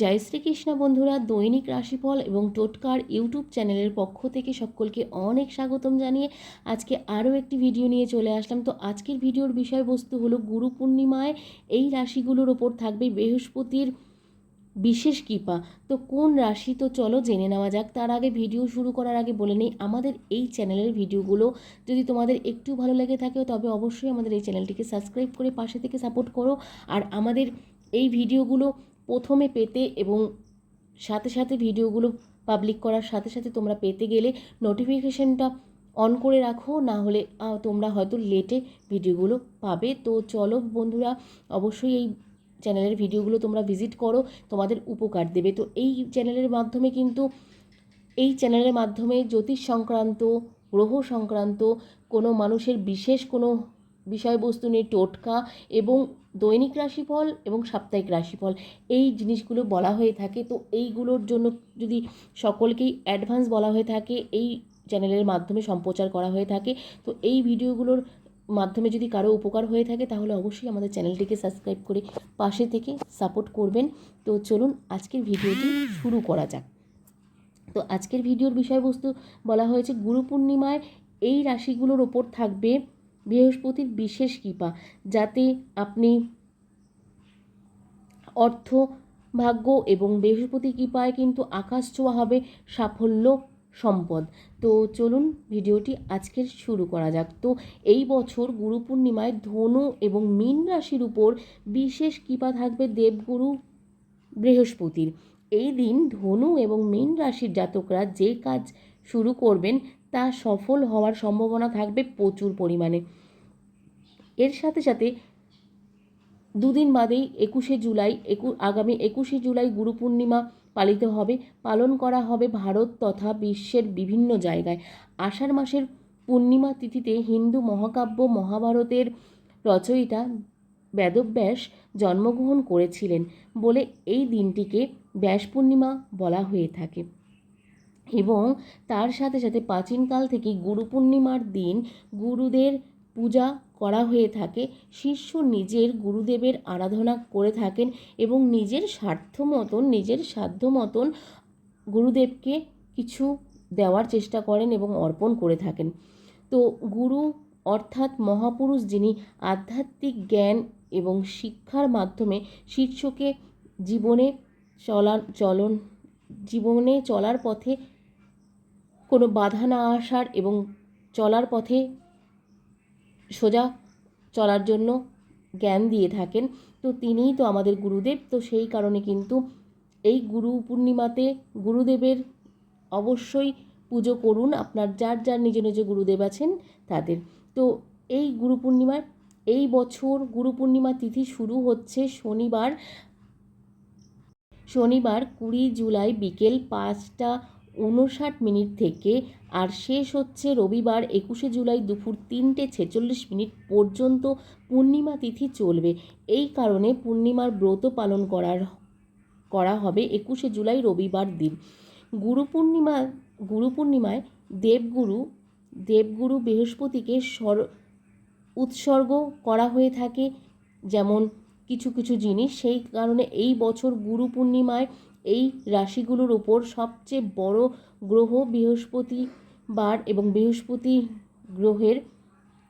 জয় শ্রীকৃষ্ণ বন্ধুরা, দৈনিক রাশিফল এবং টোটকার ইউটিউব চ্যানেলের পক্ষ থেকে সকলকে অনেক স্বাগতম জানিয়ে আজকে আরও একটি ভিডিও নিয়ে চলে আসলাম। তো আজকের ভিডিওর বিষয়বস্তু হলো গুরু পূর্ণিমায় এই রাশিগুলোর ওপর থাকবে বৃহস্পতির বিশেষ কৃপা। তো কোন রাশি? তো চলো জেনে নেওয়া যাক। তার আগে ভিডিও শুরু করার আগে বলে নেই, আমাদের এই চ্যানেলের ভিডিওগুলো যদি তোমাদের একটু ভালো লেগে থাকে, তবে অবশ্যই আমাদের এই চ্যানেলটিকে সাবস্ক্রাইব করে পাশে থেকে সাপোর্ট করো। আর আমাদের এই ভিডিওগুলো প্রথমে পেতে এবং সাথে সাথে ভিডিওগুলো পাবলিক করার সাথে সাথে তোমরা পেতে গেলে নোটিফিকেশনটা অন করে রাখো, না হলে তোমরা হয়তো লেটে ভিডিওগুলো পাবে। তো চলো বন্ধুরা, অবশ্যই এই চ্যানেলের ভিডিওগুলো তোমরা ভিজিট করো, তোমাদের উপকার দেবে। তো এই চ্যানেলের মাধ্যমে কিন্তু, এই চ্যানেলের মাধ্যমে জ্যোতিষ সংক্রান্ত, গ্রহ সংক্রান্ত কোনো মানুষের বিশেষ কোনো বিষয়বস্তু নিয়ে টোটকা এবং দৈনিক রাশিফল এবং সাপ্তাহিক রাশিফল এই জিনিসগুলো বলা হয়ে থাকে। তো এইগুলোর জন্য যদি সকলকেই অ্যাডভান্স বলা হয়ে থাকে, এই চ্যানেলের মাধ্যমে সম্প্রচার করা হয়ে থাকে, তো এই ভিডিওগুলোর মাধ্যমে যদি কারও উপকার হয়ে থাকে, তাহলে অবশ্যই আমাদের চ্যানেলটিকে সাবস্ক্রাইব করে পাশে থেকে সাপোর্ট করবেন। তো চলুন আজকের ভিডিওটি শুরু করা যাক। তো আজকের ভিডিওর বিষয়বস্তু বলা হয়েছে, গুরু পূর্ণিমায় এই রাশিগুলোর ওপর থাকবে বৃহস্পতির বিশেষ কৃপা, যাতে আপনি অর্থ, ভাগ্য এবং বৃহস্পতি কৃপায় কিন্তু আকাশ ছোঁয়া হবে, সাফল্য, সম্পদ। তো চলুন ভিডিওটি আজকের শুরু করা যাক। তো এই বছর গুরু পূর্ণিমায় ধনু এবং মীন রাশির উপর বিশেষ কৃপা থাকবে দেবগুরু বৃহস্পতির। এই দিন ধনু এবং মীন রাশির জাতকরা যে কাজ শুরু করবেন তা সফল হওয়ার সম্ভাবনা থাকবে প্রচুর পরিমাণে। এর সাথে সাথে দুদিন বাদেই একুশে জুলাই একু আগামী একুশে জুলাই গুরু পূর্ণিমা পালিত হবে, পালন করা হবে ভারত তথা বিশ্বের বিভিন্ন জায়গায়। আষাঢ় মাসের পূর্ণিমা তিথিতে হিন্দু মহাকাব্য মহাভারতের রচয়িতা বেদব্যাস জন্মগ্রহণ করেছিলেন বলে এই দিনটিকে ব্যাস পূর্ণিমা বলা হয়ে থাকে। এবং তার সাথে সাথে প্রাচীনকাল থেকে গুরু পূর্ণিমার দিন গুরুদের পূজা করা হয়ে থাকে। শিষ্য নিজের গুরুদেবের আরাধনা করে থাকেন এবং নিজের স্বার্থ মতন, নিজের সাধ্য মতন গুরুদেবকে কিছু দেওয়ার চেষ্টা করেন এবং অর্পণ করে থাকেন। তো গুরু অর্থাৎ মহাপুরুষ যিনি আধ্যাত্মিক জ্ঞান এবং শিক্ষার মাধ্যমে শিষ্যকে জীবনে চলার, চলন, জীবনে চলার পথে কোনো বাধা না আসার এবং চলার পথে সোজা চলার জন্য জ্ঞান দিয়ে থাকেন। তো তিনিই তো আমাদের গুরুদেব। তো সেই কারণে কিন্তু এই গুরু পূর্ণিমাতে গুরুদেবের অবশ্যই পুজো করুন। আপনার যার যার নিজ নিজ গুরুদেব আছেন তাদের। তো এই গুরু পূর্ণিমার, এই বছর গুরু পূর্ণিমা তিথি শুরু হচ্ছে শনিবার। শনিবার কুড়ি জুলাই বিকেল পাঁচটা উনষাট মিনিট থেকে আর শেষ হচ্ছে রবিবার একুশে জুলাই দুপুর তিনটে ছেচল্লিশ মিনিট পর্যন্ত পূর্ণিমা তিথি চলবে। এই কারণে পূর্ণিমার ব্রত পালন করার, করা হবে একুশে জুলাই রবিবার দিন। গুরু পূর্ণিমা, গুরু পূর্ণিমায় দেবগুরু দেবগুরু বৃহস্পতিকে সর, উৎসর্গ করা হয়ে থাকে। যেমন কিছু কিছু জিনিস, সেই কারণে এই বছর গুরু পূর্ণিমায় এই রাশিগুলোর ওপর সবচেয়ে বড় গ্রহ বৃহস্পতি বার এবং বৃহস্পতি গ্রহের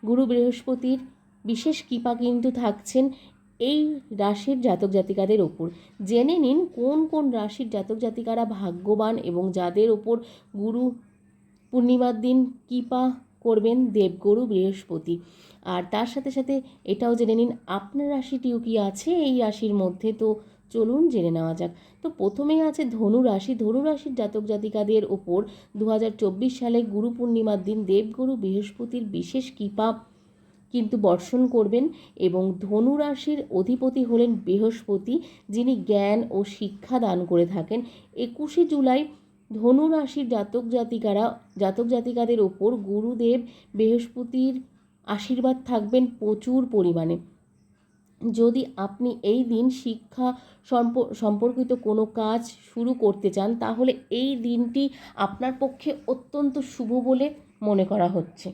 গুরু বৃহস্পতির বিশেষ কৃপা কিন্তু থাকছেন এই রাশির জাতক জাতিকাদের ওপর জেনে নিন কোন কোন রাশির জাতক জাতিকারা ভাগ্যবান এবং যাদের ওপর গুরু পূর্ণিমার দিন কৃপা করবেন দেবগুরু বৃহস্পতি। আর তার সাথে সাথে এটাও জেনে নিন, আপনার রাশিটিও কি আছে এই রাশির মধ্যে? তো চলুন জেনে নেওয়া যাক। তো প্রথমেই আছে ধনু রাশি। ধনু রাশির জাতক জাতিকাদের ওপর দু হাজার চব্বিশ সালে গুরু পূর্ণিমার দিন দেবগুরু বৃহস্পতির বিশেষ কৃপা কিন্তু বর্ষণ করবেন এবং ধনু রাশির অধিপতি হলেন বৃহস্পতি, যিনি জ্ঞান ও শিক্ষা দান করে থাকেন। একুশে জুলাই ধনু রাশির জাতক জাতিকারা, জাতক জাতিকাদের ওপর গুরুদেব বৃহস্পতির আশীর্বাদ থাকবেন প্রচুর পরিমাণে। যদি আপনি এই দিন শিক্ষা সম্পর্কিত কোনো কাজ শুরু করতে চান, তাহলে এই দিনটি আপনার পক্ষে অত্যন্ত শুভ বলে মনে করা হচ্ছে।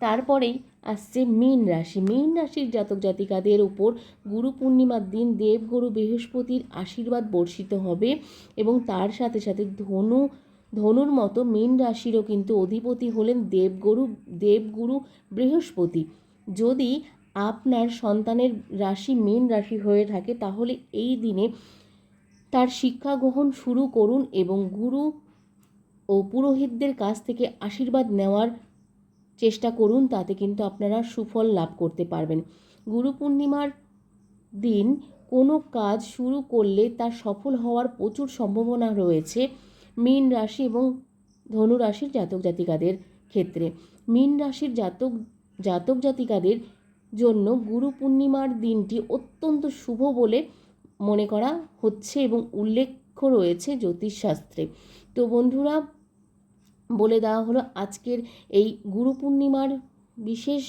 তারপরেই আসছে মীন রাশি। মীন রাশির জাতক জাতিকাদের উপর গুরু পূর্ণিমার দিন দেবগুরু বৃহস্পতির আশীর্বাদ বর্ষিত হবে এবং তার সাথে সাথে ধনু, ধনুর মতো মীন রাশিরও কিন্তু অধিপতি হলেন দেবগুরু দেবগুরু বৃহস্পতি। যদি আপনার সন্তানের রাশি মীন রাশি হয়ে থাকে, তাহলে এই দিনে তার শিক্ষা গ্রহণ শুরু করুন এবং গুরু ও পুরোহিতদের কাছ থেকে আশীর্বাদ নেওয়ার চেষ্টা করুন, তাতে কিন্তু আপনারা সুফল লাভ করতে পারবেন। গুরু পূর্ণিমার দিন কোনো কাজ শুরু করলে তা সফল হওয়ার প্রচুর সম্ভাবনা রয়েছে মীন রাশি এবং ধনু রাশির জাতক জাতিকাদের ক্ষেত্রে। মীন রাশির জাতক জাতক জাতিকাদের জন্য গুরু পূর্ণিমার দিনটি অত্যন্ত শুভ বলে মনে করা হচ্ছে এবং উল্লেখ রয়েছে জ্যোতিষশাস্ত্রে। তো বন্ধুরা, বলে দেওয়া হলো আজকের এই গুরু পূর্ণিমার বিশেষ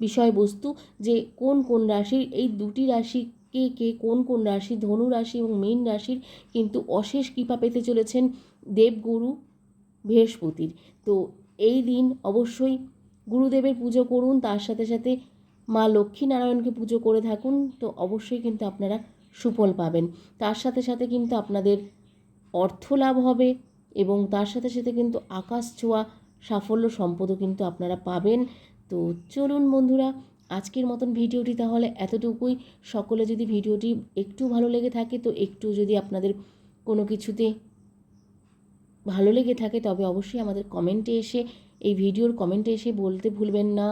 বিষয়বস্তু যে কোন কোন রাশির, এই দুটি রাশি কে কে কোন কোন রাশি, ধনু রাশি এবং মীন রাশির কিন্তু অশেষ কৃপা পেতে চলেছেন দেবগুরু বৃহস্পতির। তো এই দিন অবশ্যই গুরুদেবের পুজো করুন, তার সাথে সাথে মা লক্ষ্মীনারায়ণকে পুজো করে থাকুন, তো অবশ্যই কিন্তু আপনারা সুফল পাবেন। তার সাথে সাথে কিন্তু আপনাদের অর্থ লাভ হবে এবং তার সাথে সাথে কিন্তু আকাশ ছোঁয়া সাফল্য সম্পদও কিন্তু আপনারা পাবেন। তো চলুন বন্ধুরা, আজকের মতন ভিডিওটি তাহলে এতটুকুই। সকলে যদি ভিডিওটি একটু ভালো লেগে থাকে, তো একটু যদি আপনাদের কোনো কিছুতে ভালো লেগে থাকে, তবে অবশ্যই আমাদের কমেন্টে এসে, এই ভিডিওর কমেন্টে এসে বলতে ভুলবেন না।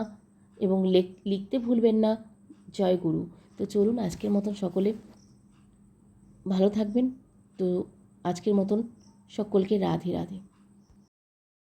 এবং লেখ- লিখতে ভুলবেন না। জয় গুরু। তো চলুন আজকের মতন সকলে ভালো থাকবেন। তো আজকের মতন সকলকে রাধে রাধে।